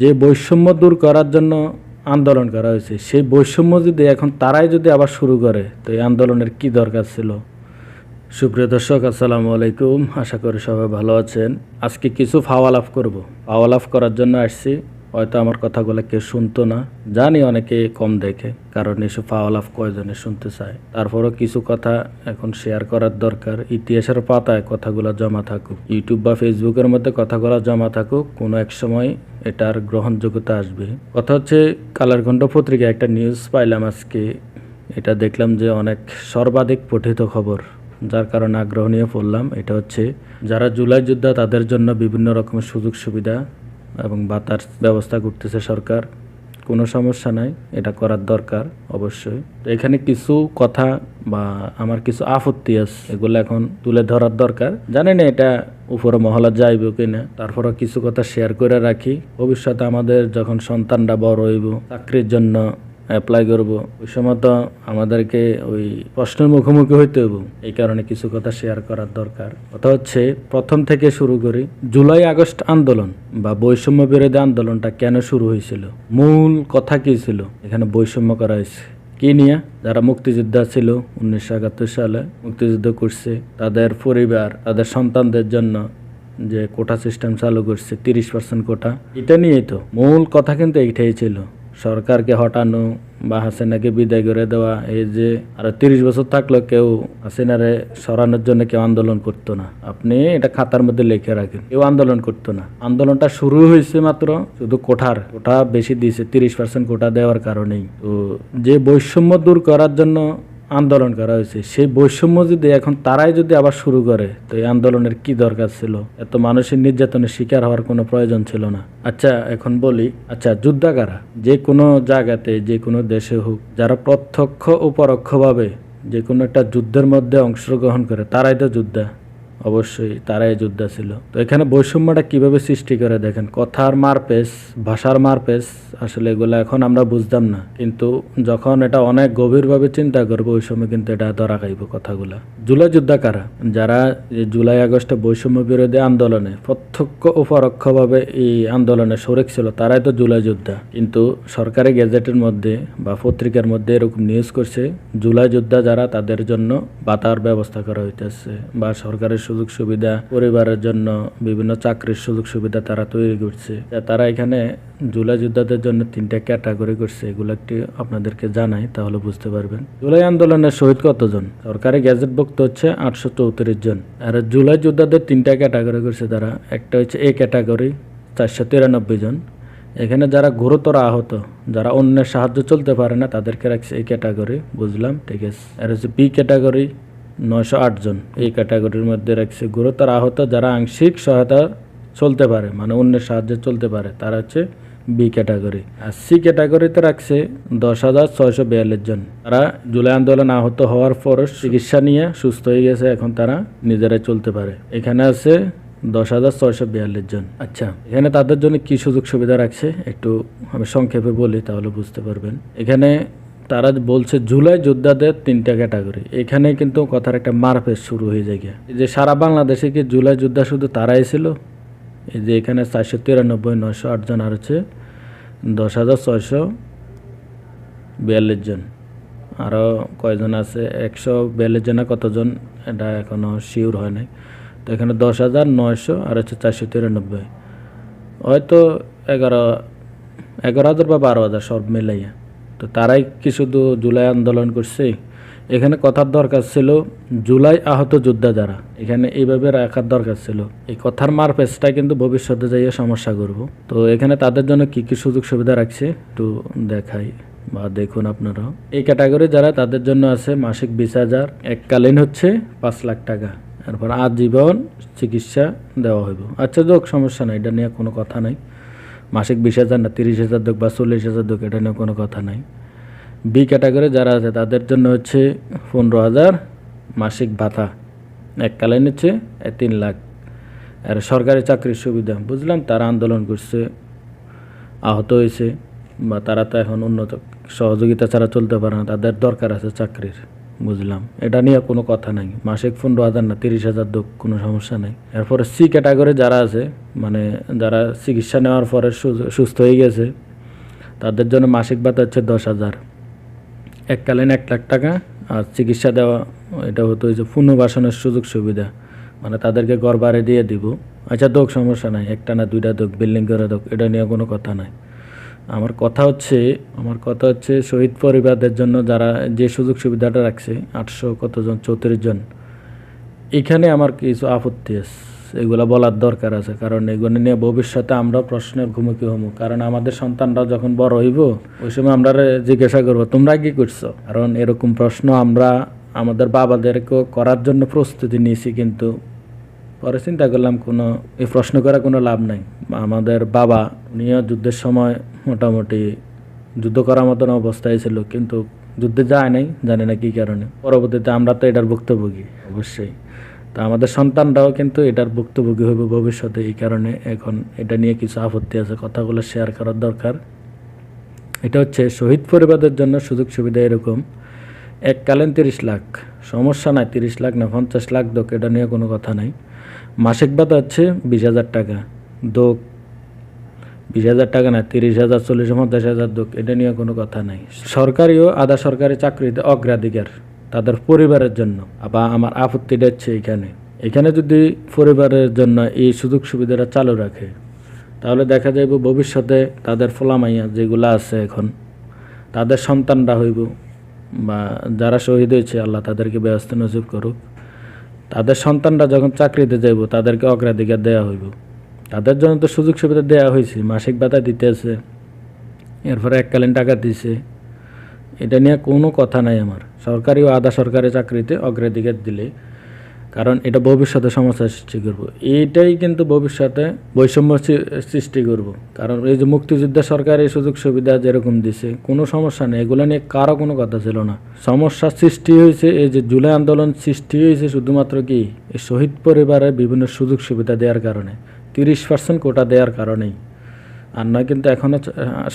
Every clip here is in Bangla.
যে বৈষম্য দূর করার জন্য আন্দোলন করা হয়েছে, সেই বৈষম্য যদি এখন তারাই যদি আবার শুরু করে, তো এই আন্দোলনের কি দরকার ছিল? সুপ্রিয় দর্শক, আসসালামু আলাইকুম। আশা করি সবাই ভালো আছেন। আজকে কিছু ফাওয়া লাভ করব। ফাওয়া লাভ করার জন্য আসছি। হয়তো আমার কথাগুলো কেউ শুনতো না। জানি অনেকে কম দেখে, কারণ এসব ফাওয়া লাভ কয়জনে শুনতে চায়। তারপরও কিছু কথা এখন শেয়ার করার দরকার। ইতিহাসের পাতায় কথাগুলো জমা থাকুক। ইউটিউব বা ফেসবুকের মধ্যে কথাগুলো জমা থাকুক। কোনো এক সময় এটার গ্রহণযোগ্যতা আসবে। কথা হচ্ছে কালারখণ্ড পত্রিকায় একটা নিউজ পাইলাম আজকে। এটা দেখলাম যে অনেক সর্বাধিক পঠিত খবর। যার কারণে আগ্রহ নিয়ে পড়লাম। এটা হচ্ছে, যারা জুলাই যোদ্ধা তাদের জন্য বিভিন্ন রকমের সুযোগ সুবিধা। এবং বাতার ব্যবস্থা করতেছে সরকার, কোনো সমস্যা নাই, এটা করার দরকার অবশ্যই। এখানে কিছু কথা বা আমার কিছু আপত্তি আছে, এগুলো এখন তুলে ধরার দরকার। জানি না এটা উপরে মহলা যাইব কিনা, তারপরও কিছু কথা শেয়ার করে রাখি। ভবিষ্যতে আমাদের যখন সন্তানরা বড় হইব, চাকরির জন্য অ্যাপ্লাই করব। ওই সময় তো আমাদেরকে ওই প্রশ্নের মুখোমুখি হইতে হইব। এই কারণে কিছু কথা শেয়ার করার দরকার। কথা হচ্ছে, প্রথম থেকে শুরু করি, জুলাই, আগস্ট আন্দোলন বা বৈষম্য বিরোধী আন্দোলনটা কেন শুরু হয়েছিল? মূল কথা কি ছিল? এখানে বৈষম্য করা হয়েছে। কি নিয়ে? যারা মুক্তিযোদ্ধা ছিল, উনিশশো একাত্তর সালে মুক্তিযুদ্ধ করছে, তাদের পরিবার, তাদের সন্তানদের জন্য যে কোটা সিস্টেম চালু করছে, তিরিশ পার্সেন্ট কোটা এটা নিয়েই তো। মূল কথা কিন্তু এইটাই ছিল। সরকারকে হটানো বা হাসিনাকে বিদায় করে দেওয়া, এই যে আর তিরিশ বছর থাকলেও কেউ হাসিনারে সরানোর জন্য কেউ আন্দোলন করতো না। আপনি এটা খাতার মধ্যে লিখে রাখেন, কেউ আন্দোলন করতো না। আন্দোলনটা শুরু হয়েছে মাত্র শুধু কোঠার কোঠা বেশি দিয়েছে, তিরিশ পার্সেন্ট কোটা দেওয়ার কারণেই। তো যে বৈষম্য দূর করার জন্য আন্দোলন করা হয়েছে। সেই বৈষম্য যদি এখন তারাই যদি আবার শুরু করে, তো এই আন্দোলনের কি দরকার ছিল? এত মানুষের নির্যাতনের শিকার হওয়ার কোনো প্রয়োজন ছিল না। আচ্ছা এখন বলি আচ্ছা যুদ্ধাকারা যে কোনো জায়গাতে, যে কোনো দেশে হোক, যারা প্রত্যক্ষ ও পরোক্ষভাবে যে কোনো একটা যুদ্ধের মধ্যে অংশগ্রহণ করে, তারাই তো যোদ্ধা। অবশ্যই তারাই যোদ্ধা ছিল। তো এখানে বৈষম্যটা কীভাবে সৃষ্টি করে দেখেন? কথার মারপেস, ভাষার মারপেস আসলে এগুলো এখন আমরা বুঝতাম না। কিন্তু যখন এটা অনেক গভীরভাবে চিন্তা করব, ওই সময় কিন্তু এটা ধরা খাইব কথাগুলা। জুলাই যোদ্ধা কারা? যারা জুলাই আগস্টে বৈষম্য বিরোধী আন্দোলনে প্রত্যক্ষ ও পরোক্ষভাবে এই আন্দোলনে শরিক ছিল, তারাই তো জুলাই যোদ্ধা। কিন্তু সরকারি গেজেটের মধ্যে বা পত্রিকার মধ্যে এরকম নিউজ করছে, জুলাই যোদ্ধা যারা তাদের জন্য বাতার ব্যবস্থা করা হইতেছে বা সরকারের সুযোগ সুবিধা পরিবারের জন্য বিভিন্ন চাকরির সুযোগ সুবিধা তারা তৈরি করছে। তারা এখানে জুলাই যোদ্ধাদের জন্য তিনটা ক্যাটাগরি করছে, এগুলো একটি আপনাদেরকে জানাই তাহলে বুঝতে পারবেন। জুলাই আন্দোলনের শহীদ কতজন? সরকারি গ্যাজেটভুক্ত হচ্ছে আটশো চৌত্রিশ জন। আর জুলাই যোদ্ধাদের তিনটা ক্যাটাগরি করছে তারা। একটা হচ্ছে এ ক্যাটাগরি, চারশো তিরানব্বই জন। এখানে যারা গুরুতর আহত, যারা অন্যের সাহায্য চলতে পারে না, তাদেরকে রাখছে এই ক্যাটাগরি, বুঝলাম, ঠিক আছে। আর হচ্ছে বি ক্যাটাগরি নয়শো আট জন এই ক্যাটাগরির মধ্যে রাখছে। গুরুতর আহত যারা আংশিক সহায়তা চলতে পারে মানে অন্যের সাহায্যে চলতে পারে, তারা হচ্ছে বি ক্যাটাগরি। আর সি ক্যাটাগরিতে রাখছে দশ হাজার ছয়শো বিয়াল্লিশ জন। তারা জুলাই আন্দোলন আহত হওয়ার পর চিকিৎসা নিয়ে সুস্থ হয়ে গেছে, এখন তারা নিজেরাই চলতে পারে। এখানে আছে দশ হাজার ছয়শো বিয়াল্লিশ জন। আচ্ছা এখানে তাদের জন্য কি সুযোগ সুবিধা রাখছে? একটু আমি সংক্ষেপে বলি, তাহলে বুঝতে পারবেন। এখানে তারা বলছে, জুলাই যোদ্ধাদের তিনটা ক্যাটাগরি। এখানে কিন্তু কথার একটা মারপেস শুরু হয়ে যায় যে সারা বাংলাদেশে কি জুলাই যোদ্ধা শুধু তারাই ছিল? এই যে এখানে চারশো তিরানব্বই, নয়শো আট জন আর হচ্ছে দশ হাজার ছয়শো বিয়াল্লিশ জন। আরও কয়জন আছে? একশো বিয়াল্লিশ জনে কতজন? এটা এখনও শিওর হয় নাই। তো এখানে দশ হাজার নয়শো আর হচ্ছে চারশো তিরানব্বই। হয়তো এগারো এগারো হাজার বা বারো হাজার সব মিলাইয়া। তো তারাই কি শুধু জুলাই আন্দোলন করছে। এখানে কথার দরকার ছিল, জুলাই আহত যোদ্ধা যারা, এখানে এইভাবে রাখার দরকার ছিল। এই কথার মারপেসটা কিন্তু ভবিষ্যতে যাইয়ে সমস্যা করব। তো এখানে তাদের জন্য কি কি সুযোগ সুবিধা রাখছে একটু দেখাই বা দেখুন আপনারা। এই ক্যাটাগরি যারা তাদের জন্য আছে, মাসিক বিশ হাজার, এককালীন হচ্ছে পাঁচ লাখ টাকা। তারপর আজীবন চিকিৎসা দেওয়া হইব। আচ্ছা যোগ সমস্যা নাই, এটা নিয়ে কোনো কথা নাই। মাসিক বিশ হাজার না তিরিশ হাজার দোক বা চল্লিশ হাজার দোক, এটা নিয়ে কোনো কথা নাই। বি ক্যাটাগরি যারা আছে, তাদের জন্য হচ্ছে পনেরো হাজার মাসিক ভাতা। এককালীন হচ্ছে তিন লাখ। আর সরকারি চাকরির সুবিধা, বুঝলাম, তারা আন্দোলন করছে, আহত হয়েছে, বা তারা তো এখন উন্নত, সহযোগিতা ছাড়া চলতে পারে না, তাদের দরকার আছে চাকরির। বুঝলাম। এটা নিয়ে কোনো কথা নাই। মাসিক পনেরো হাজার না, তিরিশ হাজার দোক কোনো সমস্যা নেই। এরপরে সি ক্যাটাগরি যারা আছে মানে যারা চিকিৎসা নেওয়ার পরে সুস্থ হয়ে গেছে, তাদের জন্য মাসিক ভাতা হচ্ছে দশ হাজার। এককালীন এক লাখ টাকা আর চিকিৎসা দেওয়া, এটা হতো যে পুনর্বাসনের সুযোগ সুবিধা। মানে তাদেরকে বাড়ি দিয়ে দিব। আচ্ছা দোক সমস্যা নাই। একটা না দুইটা দোক বিল্ডিং করে দোক এটা নিয়ে কোনো কথা নাই। আমার কথা হচ্ছে, আমার কথা হচ্ছে শহীদ পরিবারদের জন্য যারা যে সুযোগ সুবিধাটা রাখছে, আটশো কতজন চৌত্রিশ জন, এখানে আমার কিছু আপত্তি আছে। এগুলো বলার দরকার আছে, কারণ এগুলো নিয়ে ভবিষ্যতে আমরা প্রশ্নের মুখোমুখি হব কারণ আমাদের সন্তানরাও যখন বড় হইব, ওই সময় আমরা জিজ্ঞাসা করব, তোমরা কি করছ? কারণ এরকম প্রশ্ন আমরা আমাদের বাবাদেরকেও করার জন্য প্রস্তুতি নিয়েছি, কিন্তু পরে চিন্তা করলাম কোনো, এই প্রশ্ন করা কোনো লাভ নাই। আমাদের বাবা, উনিও যুদ্ধের সময় মোটামুটি যুদ্ধ করার মতন অবস্থায় ছিল, কিন্তু যুদ্ধে যায় নাই, জানি না কী কারণে। পরবর্তীতে আমরা তো এটার ভুক্তভোগী, অবশ্যই। তা আমাদের সন্তানরাও কিন্তু এটার ভুক্তভোগী হবে ভবিষ্যতে এই কারণে এখন এটা নিয়ে কিছু আপত্তি আছে, কথাগুলো শেয়ার করার দরকার। এটা হচ্ছে, শহীদ পরিবারের জন্য সুযোগ সুবিধা এরকম এককালীন তিরিশ লাখ, সমস্যা নাই, তিরিশ লাখ না পঞ্চাশ লাখ দোক, এটা নিয়ে কোনো কথা নাই। মাসিক ভাতা হচ্ছে বিশ হাজার টাকা। দোক, বিশ হাজার টাকা না, তিরিশ হাজার, চল্লিশ পঞ্চাশ হাজার দোক, এটা নিয়ে কোনো কথা নাই। সরকারি ও আধা সরকারি চাকরিতে অগ্রাধিকার তাদের পরিবারের জন্য। আবার আমার আপত্তিটা হচ্ছে এখানে এখানে যদি পরিবারের জন্য এই সুযোগ সুবিধাটা চালু রাখে, তাহলে দেখা যাইব ভবিষ্যতে তাদের ফোলামাইয়া যেগুলো আছে এখন, তাদের সন্তানরা হইব বা যারা শহীদ হয়েছে, আল্লাহ তাদেরকে ব্যবস্থা নসিব করুক, তাদের সন্তানরা যখন চাকরিতে যাইব, তাদেরকে অগ্রাধিকার দেওয়া হইব। তাদের জন্য তো সুযোগ সুবিধা দেওয়া হয়েছে, মাসিক ভাতা দিতেছে এরপরে এককালীন টাকা দিছে। এটা নিয়ে কোনো কথা নাই আমার। সরকারি ও আধা সরকারি চাকরিতে অগ্রাধিকার দিলে, কারণ এটা ভবিষ্যতে সমস্যা সৃষ্টি করব। এইটাই কিন্তু ভবিষ্যতে বৈষম্য সৃষ্টি করব। কারণ এই যে মুক্তিযুদ্ধ সরকার এই সুযোগ সুবিধা যেরকম দিছে, কোনো সমস্যা নেই। এগুলো নিয়ে কারও কোনো কথা ছিল না। সমস্যা সৃষ্টি হয়েছে, এই যে জুলাই আন্দোলন সৃষ্টি হয়েছে শুধুমাত্র কি, এই শহীদ পরিবারের বিভিন্ন সুযোগ সুবিধা দেওয়ার কারণে। তিরিশ পার্সেন্ট কোটা দেওয়ার কারণেই। আর নয় কিন্তু এখনও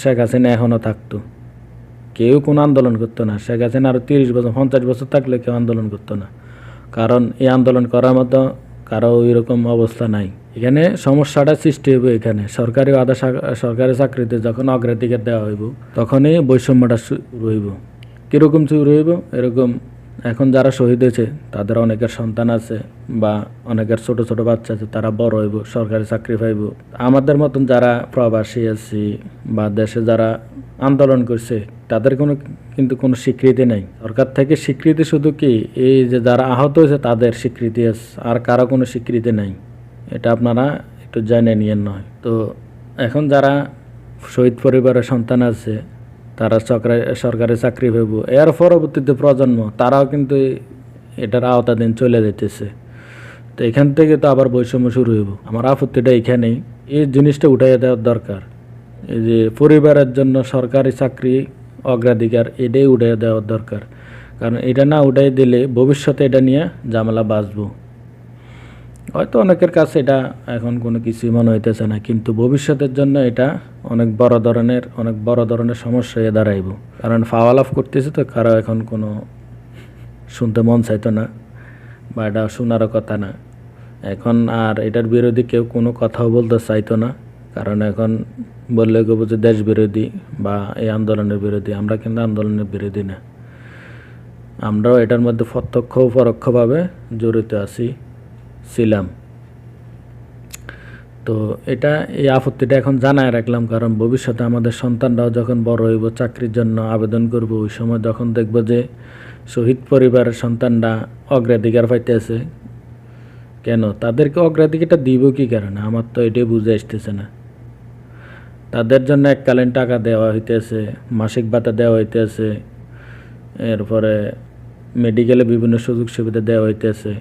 শেখ হাসিনা এখনও থাকতো। কেউ কোনো আন্দোলন করতো না। শেখ হাসিনা আরও তিরিশ বছর, পঞ্চাশ বছর থাকলে কেউ আন্দোলন করতো না। কারণ এই আন্দোলন করার মতো কারও এরকম অবস্থা নাই। এখানে সমস্যাটা সৃষ্টি হইব এখানে। সরকারি আধা সরকারি চাকরিতে যখন অগ্রাধিকার দেওয়া হইব, তখনই বৈষম্যটা শুরু হইব কীরকম শুরু হইব? এরকম এখন যারা শহীদ হয়েছে, তাদের অনেকের সন্তান আছে বা অনেকের ছোট ছোট বাচ্চা আছে, তারা বড় হইব, সরকারি চাকরি পাইব। আমাদের মতন যারা প্রবাসী আছি বা দেশে যারা আন্দোলন করছে, তাদের কোনো কিন্তু কোনো স্বীকৃতি নেই। সরকার থেকে স্বীকৃতি শুধু কি এই যে যারা আহত হয়েছে, তাদের স্বীকৃতি আছে, আর কারও কোনো স্বীকৃতি নেই। এটা আপনারা একটু জেনে নিয়ে নয়। তো এখন যারা শহীদ পরিবারের সন্তান আছে তারা সরকারি সরকারি চাকরি পাইব। এর পরবর্তীতে প্রজন্ম, তারাও কিন্তু এটার আওতাধীন চলে যেতেছে তো এখান থেকে তো আবার বৈষম্য শুরু হইব। আমার আপত্তিটা এখানেই। এই জিনিসটা উঠাইয়া দেওয়ার দরকার। এই যে পরিবারের জন্য সরকারি চাকরি অগ্রাধিকার, এটাই উঠাইয়া দেওয়ার দরকার। কারণ এটা না উঠাই দিলে ভবিষ্যতে এটা নিয়ে ঝামেলা বাঁচবো। হয়তো অনেকের কাছে এটা এখন কোনো কিছুই মনে হইতেছে না, কিন্তু ভবিষ্যতের জন্য এটা অনেক বড় ধরনের, অনেক বড় ধরনের সমস্যা হয়ে দাঁড়াইব। কারণ ফাওয়াল অফ করতেছে তো কারও এখন কোনো শুনতে মন চাইতো না বা এটা শোনারও কথা না। এখন আর এটার বিরোধী কেউ কোনো কথাও বলতে চাইতো না, কারণ এখন বললে গো যে দেশ বিরোধী বা এই আন্দোলনের বিরোধী, আমরা কিন্তু আন্দোলনের বিরোধী না। আমরাও এটার মধ্যে প্রত্যক্ষ পরোক্ষভাবে জড়িত আছি। ছিলাম। তো এটা এই আপত্তিটা এখন জানায় রাখলাম, কারণ ভবিষ্যতে আমাদের সন্তানরাও যখন বড় হইব, চাকরির জন্য আবেদন করব, ওই সময় যখন দেখব যে শহীদ পরিবারের সন্তানরা অগ্রাধিকার পাইতেছে, কেন? তাদেরকে অগ্রাধিকারটা দিব কি কারণে? আমার তো এটাই বুঝে আসতেছে না। তাদের জন্য এককালীন টাকা দেওয়া হইতেছে, মাসিক ভাতা দেওয়া হইতেছে, এরপরে মেডিকেলে বিভিন্ন সুযোগ সুবিধা দেওয়া হইতেছে।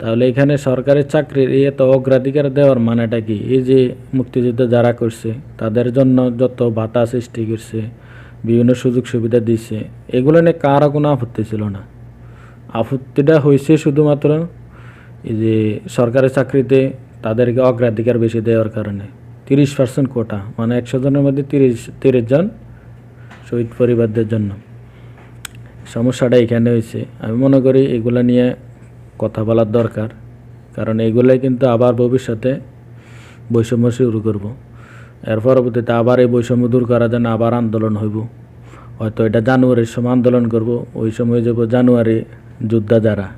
তাহলে এখানে সরকারি চাকরির এত অগ্রাধিকার দেওয়ার মানেটা কি? এই যে মুক্তিযুদ্ধ যারা করছে, তাদের জন্য যত ভাতা সৃষ্টি করছে, বিভিন্ন সুযোগ সুবিধা দিচ্ছে এগুলো নিয়ে কারও কোনো আপত্তি ছিল না। আপত্তিটা হয়েছে শুধুমাত্র এই যে সরকারি চাকরিতে তাদেরকে অগ্রাধিকার বেশি দেওয়ার কারণে। তিরিশ পার্সেন্ট কোটা মানে একশো জনের মধ্যে তিরিশ তিরিশ জন শহীদ পরিবারদের জন্য। সমস্যাটা এখানে হয়েছে। আমি মনে করি এগুলা নিয়ে কথা বলার দরকার। কারণ এগুলাই কিন্তু আবার ভবিষ্যতে বৈষম্য শুরু করব। এর পরবর্তীতে আবার এই বৈষম্য দূর করার জন্য আবার আন্দোলন হইব। হয়তো এটা জানুয়ারির সময় আন্দোলন করব। ওই সময় যাব জানুয়ারি যোদ্ধা যারা,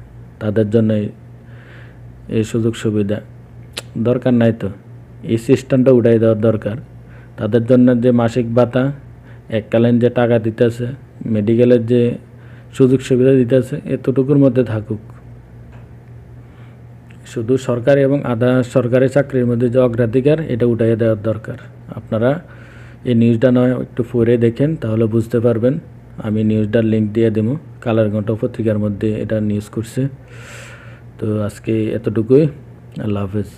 তাদের জন্য এই- সুযোগ সুবিধা। দরকার নাই তো। এই সিস্টেমটা উঠাই দেওয়ার দরকার। তাদের জন্য যে মাসিক ভাতা, এককালীন যে টাকা দিতেছে মেডিকেলের যে সুযোগ সুবিধা দিতেছে, এতটুকুর মধ্যে থাকুক। শুধু সরকারি এবং আধা সরকারি চাকরির মধ্যে যে অগ্রাধিকার, এটা উঠাইয়ে দেওয়ার দরকার। আপনারা এই নিউজটা নয় একটু পড়ে দেখেন, তাহলে বুঝতে পারবেন। আমি নিউজটার লিঙ্ক দিয়ে দেবো কালার ঘণ্টা পত্রিকার মধ্যে এটা নিউজ করছে। তো আজকে এতটুকুই। আল্লাহ হাফেজ।